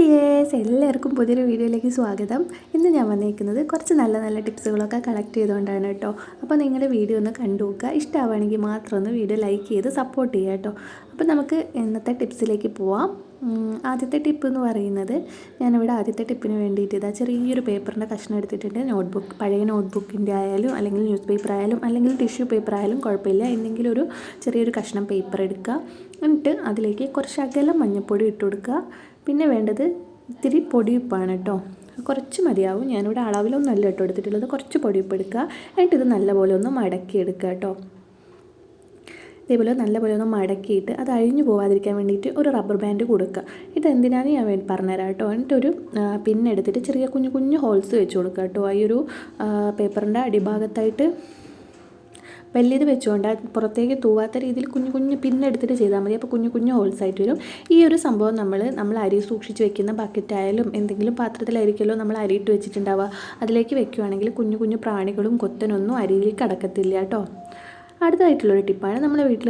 Dears എല്ലാവർക്കും പുതിയൊരു വീഡിയോയിലേക്ക് സ്വാഗതം. ഇന്ന് ഞാൻ വന്നിരിക്കുന്നത് കുറച്ച് നല്ല നല്ല ടിപ്സുകളൊക്കെ കളക്ട് ചെയ്തുകൊണ്ടാണ് കേട്ടോ. അപ്പോൾ നിങ്ങളുടെ വീഡിയോ ഒന്ന് കണ്ടു നോക്കുക. ഇഷ്ടമാവുകയാണെങ്കിൽ മാത്രം ഒന്ന് വീഡിയോ ലൈക്ക് ചെയ്ത് സപ്പോർട്ട് ചെയ്യുക കേട്ടോ. അപ്പോൾ നമുക്ക് ഇന്നത്തെ ടിപ്സിലേക്ക് പോവാം. ആദ്യത്തെ ടിപ്പ് എന്ന് പറയുന്നത് ഞാനിവിടെ ആദ്യത്തെ ടിപ്പിന് വേണ്ടിയിട്ട് ഇതാ ചെറിയൊരു പേപ്പറിന്റെ കഷ്ണം എടുത്തിട്ടുണ്ട്. നോട്ട്ബുക്ക് പഴയ നോട്ട്ബുക്കിന്റെ ആയാലും അല്ലെങ്കിൽ ന്യൂസ് പേപ്പർ ആയാലും അല്ലെങ്കിൽ ടിഷ്യൂ പേപ്പർ ആയാലും കുഴപ്പമില്ല. എന്തെങ്കിലും ഒരു ചെറിയൊരു കഷ്ണം പേപ്പർ എടുക്കുക. എന്നിട്ട് അതിലേക്ക് കുറച്ച് അകലം മഞ്ഞൾപ്പൊടി ഇട്ട് കൊടുക്കുക. പിന്നെ വേണ്ടത് ഇത്തിരി പൊടിയുപ്പാണ് കേട്ടോ. കുറച്ച് മതിയാവും. ഞാനിവിടെ അളവിലൊന്നും അല്ല കേട്ടോ എടുത്തിട്ടുള്ളത്. കുറച്ച് പൊടിയുപ്പ് എടുക്കുക. എന്നിട്ട് ഇത് നല്ലപോലെ ഒന്ന് മടക്കി എടുക്കുക കേട്ടോ. ഇതേപോലെ നല്ലപോലെ ഒന്ന് മടക്കിയിട്ട് അത് അഴിഞ്ഞു പോവാതിരിക്കാൻ വേണ്ടിയിട്ട് ഒരു റബ്ബർ ബാൻഡ് കൊടുക്കുക. ഇത് എന്തിനാണെന്ന് ഞാൻ വേണ്ടി പറഞ്ഞുതരാം കേട്ടോ. എന്നിട്ടൊരു പിന്നെടുത്തിട്ട് ചെറിയ കുഞ്ഞു കുഞ്ഞു ഹോൾസ് വെച്ച് കൊടുക്കുക കേട്ടോ. ഈ ഒരു പേപ്പറിന്റെ അടിഭാഗത്തായിട്ട് വലിയത് വെച്ചുകൊണ്ട് പുറത്തേക്ക് തൂവാത്ത രീതിയിൽ കുഞ്ഞു കുഞ്ഞു പിന്നെടുത്തിട്ട് ചെയ്താൽ മതി. അപ്പോൾ കുഞ്ഞു കുഞ്ഞു ഹോൾസ് ആയിട്ട് വരും. ഈ ഒരു സംഭവം നമ്മൾ നമ്മൾ അരി സൂക്ഷിച്ച് വെക്കുന്ന ബക്കറ്റ് ആയാലും എന്തെങ്കിലും പാത്രത്തിലായിരിക്കുമല്ലോ നമ്മൾ അരിയിട്ട് വെച്ചിട്ടുണ്ടാവുക. അതിലേക്ക് വെക്കുകയാണെങ്കിൽ കുഞ്ഞു കുഞ്ഞു പ്രാണികളും കൊത്തനൊന്നും അരിയിലേക്ക് കടക്കത്തില്ല കേട്ടോ. അടുത്തതായിട്ടുള്ളൊരു ടിപ്പാണ് നമ്മുടെ വീട്ടിൽ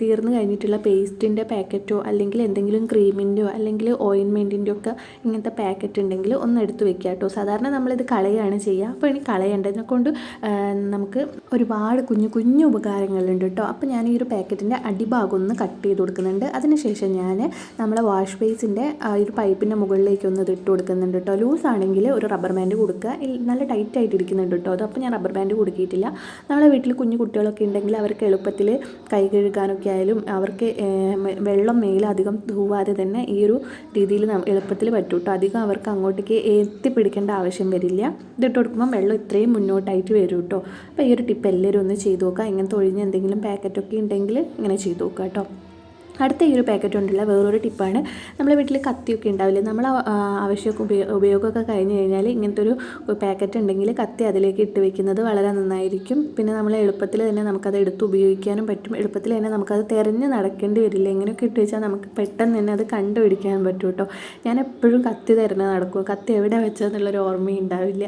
തീർന്നു കഴിഞ്ഞിട്ടുള്ള പേസ്റ്റിന്റെ പാക്കറ്റോ അല്ലെങ്കിൽ എന്തെങ്കിലും ക്രീമിന്റെയോ അല്ലെങ്കിൽ ഓയിൻമെന്റിന്റെ ഒക്കെ ഇങ്ങനത്തെ പാക്കറ്റ് ഉണ്ടെങ്കിൽ ഒന്ന് എടുത്ത് വെക്കുക കേട്ടോ. സാധാരണ നമ്മളിത് കളയാണ് ചെയ്യുക. അപ്പോൾ ഇനി കളയേണ്ടതിനെ കൊണ്ട് നമുക്ക് ഒരുപാട് കുഞ്ഞു കുഞ്ഞു ഉപകാരങ്ങളുണ്ട് കേട്ടോ. അപ്പോൾ ഞാൻ ഈ ഒരു പാക്കറ്റിന്റെ അടിഭാഗം ഒന്ന് കട്ട് ചെയ്ത് കൊടുക്കുന്നുണ്ട്. അതിനുശേഷം ഞാൻ നമ്മളെ വാഷ് ബേസിന്റെ ഒരു പൈപ്പിന്റെ മുകളിലേക്ക് ഒന്ന് ഇത് ഇട്ട് കൊടുക്കുന്നുണ്ട് കേട്ടോ. ലൂസ് ആണെങ്കിൽ ഒരു റബ്ബർ ബാൻഡ് കൊടുക്കുക. നല്ല ടൈറ്റ് ആയിട്ട് ഇരിക്കുന്നുണ്ട് കേട്ടോ. അത് അപ്പോൾ ഞാൻ റബ്ബർ ബാൻഡ് കൊടുക്കിയിട്ടില്ല. നമ്മളെ വീട്ടിൽ കുഞ്ഞു കുട്ടികളൊക്കെ ഉണ്ടെങ്കിൽ അവർക്ക് എളുപ്പത്തിൽ കൈ കഴുകാനൊക്കെ ആയാലും അവർക്ക് വെള്ളം മേലെ അധികം തൂവാതെ തന്നെ ഈ ഒരു രീതിയിൽ എളുപ്പത്തിൽ പറ്റും കേട്ടോ. അധികം അവർക്ക് അങ്ങോട്ടേക്ക് എത്തിപ്പിടിക്കേണ്ട ആവശ്യം വരില്ല. ഇതിട്ട് കൊടുക്കുമ്പോൾ വെള്ളം ഇത്രയും മുന്നോട്ടായിട്ട് വരും കേട്ടോ. അപ്പോൾ ഈ ഒരു ടിപ്പ് എല്ലാവരും ഒന്ന് ചെയ്ത് നോക്കുക. ഇങ്ങനെ ഒഴിഞ്ഞ എന്തെങ്കിലും പാക്കറ്റൊക്കെ ഉണ്ടെങ്കിൽ ഇങ്ങനെ ചെയ്ത് നോക്കുക കേട്ടോ. അടുത്ത ഈ ഒരു പാക്കറ്റ് കൊണ്ടുള്ള വേറൊരു ടിപ്പാണ്. നമ്മളെ വീട്ടിൽ കത്തിയൊക്കെ ഉണ്ടാവില്ലേ? നമ്മൾ ആവശ്യമൊക്കെ ഉപയോ ഉപയോഗമൊക്കെ കഴിഞ്ഞ് കഴിഞ്ഞാൽ ഇങ്ങനത്തെ ഒരു പാക്കറ്റ് ഉണ്ടെങ്കിൽ കത്തി അതിലേക്ക് ഇട്ട് വെക്കുന്നത് വളരെ നന്നായിരിക്കും. പിന്നെ നമ്മൾ എളുപ്പത്തിൽ തന്നെ നമുക്കത് എടുത്ത് ഉപയോഗിക്കാനും പറ്റും. എളുപ്പത്തിൽ തന്നെ നമുക്കത് തിരഞ്ഞ് നടക്കേണ്ടി വരില്ല. ഇങ്ങനെയൊക്കെ ഇട്ട് വെച്ചാൽ നമുക്ക് പെട്ടെന്ന് തന്നെ അത് കണ്ടുപിടിക്കാൻ പറ്റും കേട്ടോ. ഞാൻ എപ്പോഴും കത്തി തിരഞ്ഞ് നടക്കും. കത്തി എവിടെ വെച്ചതെന്നുള്ളൊരു ഓർമ്മയും ഉണ്ടാവില്ല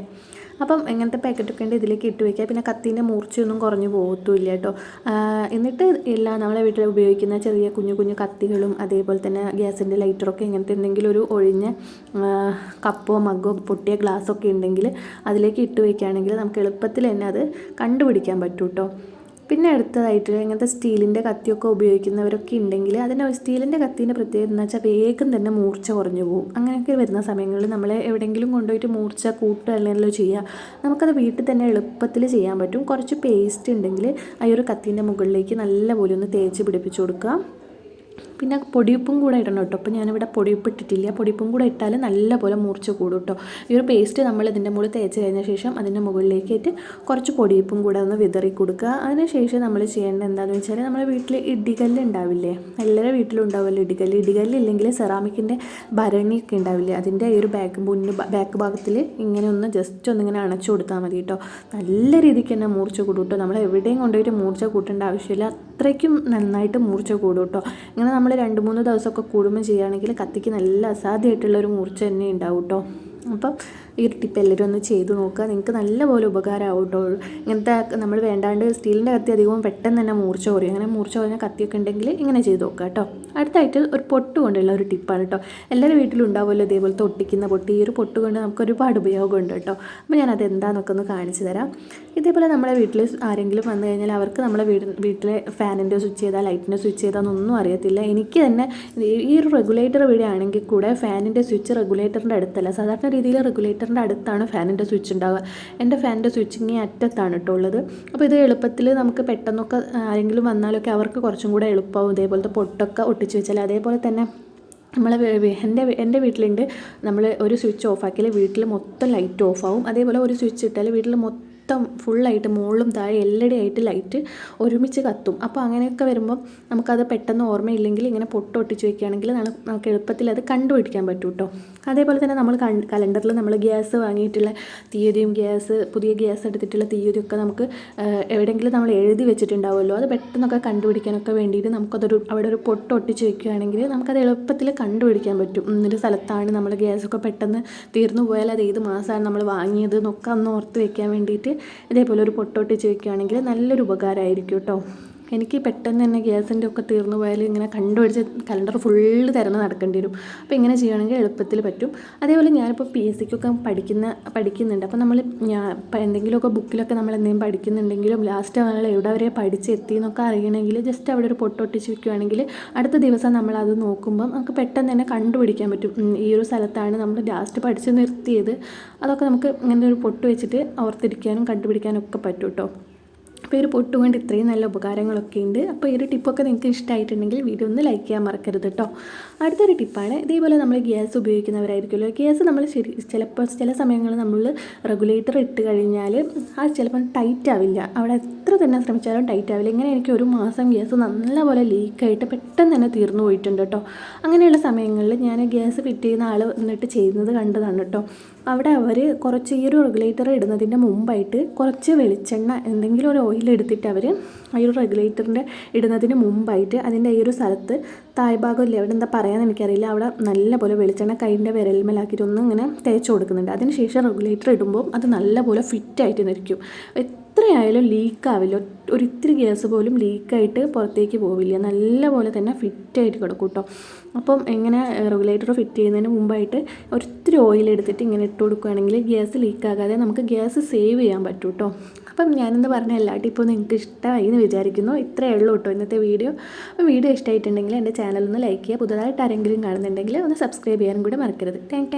അപ്പം ഇങ്ങനത്തെ പാക്കറ്റൊക്കെ ഉണ്ട് ഇതിലേക്ക് ഇട്ട് വയ്ക്കുക പിന്നെ കത്തീന്റെ മൂർച്ചയൊന്നും കുറഞ്ഞു പോകത്തുമില്ല കേട്ടോ. എന്നിട്ട് എല്ലാ നമ്മളെ വീട്ടിൽ ഉപയോഗിക്കുന്ന ചെറിയ കുഞ്ഞു കുഞ്ഞു കത്തികളും അതേപോലെ തന്നെ ഗ്യാസിന്റെ ലൈറ്ററൊക്കെ ഇങ്ങനത്തെ എന്തെങ്കിലും ഒരു ഒഴിഞ്ഞ കപ്പോ മഗ്ഗോ പൊട്ടിയ ഗ്ലാസ്സൊക്കെ ഉണ്ടെങ്കിൽ അതിലേക്ക് ഇട്ട് വയ്ക്കുകയാണെങ്കിൽ നമുക്ക് എളുപ്പത്തിൽ തന്നെ അത് കണ്ടുപിടിക്കാൻ പറ്റും കേട്ടോ. പിന്നെ അടുത്തതായിട്ട് ഇങ്ങനത്തെ സ്റ്റീലിന്റെ കത്തിയൊക്കെ ഉപയോഗിക്കുന്നവരൊക്കെ ഉണ്ടെങ്കിൽ അതിന്റെ സ്റ്റീലിന്റെ കത്തീന്റെ പ്രത്യേകത എന്ന് വെച്ചാൽ വേഗം തന്നെ മൂർച്ച കുറഞ്ഞു പോകും. അങ്ങനെയൊക്കെ വരുന്ന സമയങ്ങളിൽ നമ്മൾ എവിടെയെങ്കിലും കൊണ്ടുപോയിട്ട് മൂർച്ച കൂട്ടുക അല്ലെങ്കിൽ ചെയ്യുക നമുക്കത് വീട്ടിൽ തന്നെ എളുപ്പത്തിൽ ചെയ്യാൻ പറ്റും. കുറച്ച് പേസ്റ്റ് ഉണ്ടെങ്കിൽ ആ ഒരു കത്തീന്റെ മുകളിലേക്ക് നല്ലപോലെ ഒന്ന് തേച്ച് പിടിപ്പിച്ച് കൊടുക്കുക. പിന്നെ പൊടിയുപ്പും കൂടെ ഇടണം കേട്ടോ. അപ്പോൾ ഞാനിവിടെ പൊടിയുപ്പ് ഇട്ടിട്ടില്ല. പൊടിയുപ്പും കൂടെ ഇട്ടാൽ നല്ലപോലെ മൂർച്ച കൂടും കേട്ടോ. ഈ ഒരു പേസ്റ്റ് നമ്മൾ ഇതിന്റെ മുകളിൽ തേച്ച് കഴിഞ്ഞ ശേഷം അതിന്റെ മുകളിലേക്ക് ഇട്ട് കുറച്ച് പൊടിയുപ്പും കൂടെ ഒന്ന് വിതറി കൊടുക്കുക. അതിന് ശേഷം നമ്മൾ ചെയ്യേണ്ടത് എന്താണെന്ന് വെച്ചാൽ നമ്മുടെ വീട്ടിൽ ഇടികല്ല് ഉണ്ടാവില്ലേ? എല്ലാവരുടെ വീട്ടിലും ഉണ്ടാവുമല്ലോ ഇടികല്ല്. ഇടികല്ല് ഇല്ലെങ്കിൽ സെറാമിക്കിന്റെ ഭരണിയൊക്കെ ഉണ്ടാവില്ലേ? അതിന്റെ ഈ ഒരു ബാക്ക് മുന്ന് ബാക്ക് ഭാഗത്തിൽ ഇങ്ങനെ ഒന്ന് ജസ്റ്റ് ഒന്നിങ്ങനെ അണച്ചു കൊടുത്താൽ മതി കേട്ടോ. നല്ല രീതിക്ക് തന്നെ മൂർച്ച കൂടും കേട്ടോ. നമ്മൾ എവിടെയും കൊണ്ടുപോയിട്ട് മൂർച്ച കൂട്ടേണ്ട ആവശ്യമില്ല. അത്രയ്ക്കും നന്നായിട്ട് മൂർച്ച കൂടും കേട്ടോ ഇങ്ങനെ നമ്മൾ രണ്ട് മൂന്ന് ദിവസമൊക്കെ കൂടുമ്പോൾ ചെയ്യുകയാണെങ്കിൽ കത്തിക്ക് നല്ല അസാധ്യമായിട്ടുള്ള ഒരു മൂർച്ച തന്നെ ഉണ്ടാവും കേട്ടോ അപ്പം ഈ ടിപ്പ് എല്ലാവരും ഒന്ന് ചെയ്ത് നോക്കുക. നിങ്ങൾക്ക് നല്ലപോലെ ഉപകാരമാവും കേട്ടോ ഇങ്ങനത്തെ നമ്മൾ വേണ്ടാണ്ട് സ്റ്റീലിന്റെ കത്തി അധികവും പെട്ടെന്ന് തന്നെ മൂർച്ച കുറയും. അങ്ങനെ മൂർച്ച കുറഞ്ഞ കത്തിയൊക്കെ ഉണ്ടെങ്കിൽ ഇങ്ങനെ ചെയ്ത് നോക്കുക കേട്ടോ. അടുത്തായിട്ട് ഒരു പൊട്ട് കൊണ്ടുള്ള ഒരു ടിപ്പാണ് കേട്ടോ. എല്ലാവരുടെ വീട്ടിലും ഉണ്ടാവുമല്ലോ ഇതേപോലത്തെ ഒട്ടിക്കുന്ന പൊട്ട്. ഈ ഒരു പൊട്ട് കൊണ്ട് നമുക്ക് ഒരുപാട് ഉപയോഗമുണ്ട് കേട്ടോ. അപ്പോൾ ഞാനത് എന്താണെന്നൊക്കെ ഒന്ന് കാണിച്ചു തരാം. ഇതേപോലെ നമ്മുടെ വീട്ടിൽ ആരെങ്കിലും വന്നു കഴിഞ്ഞാൽ അവർക്ക് നമ്മുടെ വീട് വീട്ടിലെ ഫാനിന്റെ സ്വിച്ച് ചെയ്താൽ ലൈറ്റിന്റെ സ്വിച്ച് ചെയ്താന്നൊന്നും അറിയത്തില്ല. എനിക്ക് തന്നെ ഈ- ഒരു റെഗുലേറ്റർ വീടാണെങ്കിൽ കൂടെ ഫാനിന്റെ സ്വിച്ച് റെഗുലേറ്ററിന്റെ അടുത്തല്ല. സാധാരണ രീതിയിൽ റെഗുലേറ്ററിന്റെ അടുത്താണ് ഫാനിന്റെ സ്വിച്ച് ഉണ്ടാവുക. എന്റെ ഫാനിന്റെ സ്വിച്ച് ഇങ്ങനെ അറ്റത്താണ് കേട്ടോ ഉള്ളത്. അപ്പോൾ ഇത് എളുപ്പത്തിൽ നമുക്ക് പെട്ടെന്നൊക്കെ ആരെങ്കിലും വന്നാലൊക്കെ അവർക്ക് കുറച്ചും കൂടെ എളുപ്പമാവും. ഇതേപോലത്തെ പൊട്ടൊക്കെ ഒട്ടിച്ച് വെച്ചാൽ അതേപോലെ തന്നെ വേ- എന്റെ എന്റെ വീട്ടിലുണ്ട്. നമ്മൾ ഒരു സ്വിച്ച് ഓഫ് ആക്കിയാൽ വീട്ടിൽ മൊത്തം ലൈറ്റ് ഓഫ് ആവും. അതേപോലെ ഒരു സ്വിച്ച് ഇട്ടാൽ വീട്ടിൽ മൊത്തം ഫുള്ളായിട്ട് മുകളിലും താഴെ എല്ലടി ആയിട്ട് ലൈറ്റ് ഒരുമിച്ച് കത്തും. അപ്പോൾ അങ്ങനെയൊക്കെ വരുമ്പോൾ നമുക്കത് പെട്ടെന്ന് ഓർമ്മയില്ലെങ്കിൽ ഇങ്ങനെ പൊട്ടൊട്ടിച്ച് വയ്ക്കുകയാണെങ്കിൽ നമുക്ക് എളുപ്പത്തിൽ അത് കണ്ടുപിടിക്കാൻ പറ്റും കേട്ടോ അതേപോലെ തന്നെ നമ്മൾ കലണ്ടറിൽ നമ്മൾ ഗ്യാസ് വാങ്ങിയിട്ടുള്ള തീയതിയും ഗ്യാസ് പുതിയ ഗ്യാസ് എടുത്തിട്ടുള്ള തീയതിയൊക്കെ നമുക്ക് എവിടെയെങ്കിലും നമ്മൾ എഴുതി വെച്ചിട്ടുണ്ടാവുമല്ലോ. അത് പെട്ടെന്നൊക്കെ കണ്ടുപിടിക്കാനൊക്കെ വേണ്ടിയിട്ട് നമുക്കതൊരു അവിടെ ഒരു പൊട്ടൊട്ടിച്ച് വയ്ക്കുകയാണെങ്കിൽ നമുക്കത് എളുപ്പത്തിൽ കണ്ടുപിടിക്കാൻ പറ്റും. ഇന്നൊരു സ്ഥലത്താണ് നമ്മൾ ഗ്യാസൊക്കെ പെട്ടെന്ന് തീർന്നു പോയാൽ അത് ഏത് മാസമാണ് നമ്മൾ വാങ്ങിയത് എന്നൊക്കെ ഒന്ന് ഓർത്ത് വെക്കാൻ വേണ്ടിയിട്ട് ഇതേപോലെ ഒരു പൊട്ട് ഒട്ടിച്ച് വെക്കുകയാണെങ്കിൽ നല്ലൊരു ഉപകാരമായിരിക്കും കേട്ടോ. എനിക്ക് പെട്ടെന്ന് തന്നെ ഗ്യാസിന്റെ ഒക്കെ തീർന്നു പോയാൽ ഇങ്ങനെ കണ്ടുപിടിച്ച് കലണ്ടർ ഫുള്ള് തിരഞ്ഞ് നടക്കേണ്ടി വരും. അപ്പോൾ ഇങ്ങനെ ചെയ്യുകയാണെങ്കിൽ എളുപ്പത്തിൽ പറ്റും. അതേപോലെ ഞാനിപ്പോൾ പി എസ് സിക്കൊക്കെ പഠിക്കുന്ന പഠിക്കുന്നുണ്ട്. അപ്പോൾ നമ്മൾ എന്തെങ്കിലുമൊക്കെ ബുക്കിലൊക്കെ നമ്മൾ എന്തെങ്കിലും പഠിക്കുന്നുണ്ടെങ്കിലും ലാസ്റ്റ് നമ്മൾ എവിടെ വരെ പഠിച്ചെത്തി എന്നൊക്കെ അറിയണമെങ്കിൽ ജസ്റ്റ് അവിടെ ഒരു പൊട്ടൊട്ടിച്ച് വെക്കുകയാണെങ്കിൽ അടുത്ത ദിവസം നമ്മൾ അത് നോക്കുമ്പം നമുക്ക് പെട്ടെന്ന് തന്നെ കണ്ടുപിടിക്കാൻ പറ്റും. ഈ ഒരു സ്ഥലത്താണ് നമ്മൾ ലാസ്റ്റ് പഠിച്ച് നിർത്തിയത്. അതൊക്കെ നമുക്ക് ഇങ്ങനെ ഒരു പൊട്ട് വെച്ചിട്ട് ഓർത്തിരിക്കാനും കണ്ടുപിടിക്കാനും ഒക്കെ പറ്റും കേട്ടോ അപ്പോൾ ഈ ഒരു പൊട്ട് കൊണ്ട് ഇത്രയും നല്ല ഉപകാരങ്ങളൊക്കെ ഉണ്ട്. അപ്പോൾ ഈ ഒരു ടിപ്പൊക്കെ നിങ്ങൾക്ക് ഇഷ്ടമായിട്ടുണ്ടെങ്കിൽ വീഡിയോ ഒന്ന് ലൈക്ക് ചെയ്യാൻ മറക്കരുത് കേട്ടോ അടുത്തൊരു ടിപ്പാണ് ഇതേപോലെ നമ്മൾ ഗ്യാസ് ഉപയോഗിക്കുന്നവരായിരിക്കുമല്ലോ. ഗ്യാസ് നമ്മൾ ശരി ചിലപ്പോൾ ചില സമയങ്ങളിൽ നമ്മൾ റെഗുലേറ്റർ ഇട്ട് കഴിഞ്ഞാൽ ആ ചിലപ്പം ടൈറ്റ് ആവില്ല. അവിടെ എത്ര തന്നെ ശ്രമിച്ചാലും ടൈറ്റ് ആവില്ല. ഇങ്ങനെ എനിക്ക് ഒരു മാസം ഗ്യാസ് നല്ലപോലെ ലീക്കായിട്ട് പെട്ടെന്ന് തന്നെ തീർന്നു പോയിട്ടുണ്ട് കേട്ടോ അങ്ങനെയുള്ള സമയങ്ങളിൽ ഞാൻ ഗ്യാസ് ഫിറ്റ് ചെയ്യുന്ന ആൾ എന്നിട്ട് ചെയ്യുന്നത് കണ്ടതാണ് കേട്ടോ അവിടെ അവർ കുറച്ച് ഈ ഒരു റെഗുലേറ്റർ ഇടുന്നതിന്റെ മുമ്പായിട്ട് കുറച്ച് വെളിച്ചെണ്ണ എന്തെങ്കിലും ഒരു ഓയിൽ എടുത്തിട്ട് അവർ ആ ഒരു റെഗുലേറ്ററിന്റെ ഇടുന്നതിന് മുമ്പായിട്ട് അതിന്റെ ഈ ഒരു സ്ഥലത്ത് തായ്ഭാഗം ഇല്ല അവിടെ എന്താ പറയാന്ന് എനിക്കറിയില്ല. അവിടെ നല്ലപോലെ വെളിച്ചെണ്ണ കൈന്റെ വിരൽമേലാക്കിയിട്ട് ഒന്ന് ഇങ്ങനെ തേച്ച് കൊടുക്കുന്നുണ്ട്. അതിന് ശേഷം റെഗുലേറ്റർ ഇടുമ്പോൾ അത് നല്ലപോലെ ഫിറ്റായിട്ട് നിൽക്കും എത്രയായാലും ലീക്കാവില്ല. ഒരു ഇത്തിരി ഗ്യാസ് പോലും ലീക്കായിട്ട് പുറത്തേക്ക് പോവില്ല. നല്ലപോലെ തന്നെ ഫിറ്റായിട്ട് കിടക്കും കേട്ടോ അപ്പം എങ്ങനെ റെഗുലേറ്റർ ഫിറ്റ് ചെയ്യുന്നതിന് മുമ്പായിട്ട് ഒരിത്തിരി ഓയിൽ എടുത്തിട്ട് ഇങ്ങനെ ഇട്ട് കൊടുക്കുകയാണെങ്കിൽ ഗ്യാസ് ലീക്കാകാതെ നമുക്ക് ഗ്യാസ് സേവ് ചെയ്യാൻ പറ്റും കേട്ടോ അപ്പം ഞാനെന്ന് പറഞ്ഞ എല്ലാ ടിപ്പും നിങ്ങൾക്ക് ഇഷ്ടമായി എന്ന് വിചാരിക്കുന്നു. ഇത്രയേ ഉള്ളൂ കേട്ടോ ഇന്നത്തെ വീഡിയോ. അപ്പം വീഡിയോ ഇഷ്ടമായിട്ടുണ്ടെങ്കിൽ എന്റെ ചാനൽ ഒന്ന് ലൈക്ക് ചെയ്യുക. പുതുതായിട്ട് ആരെങ്കിലും കാണുന്നുണ്ടെങ്കിൽ ഒന്ന് സബ്സ്ക്രൈബ് ചെയ്യാനും കൂടി മറക്കരുത്. താങ്ക്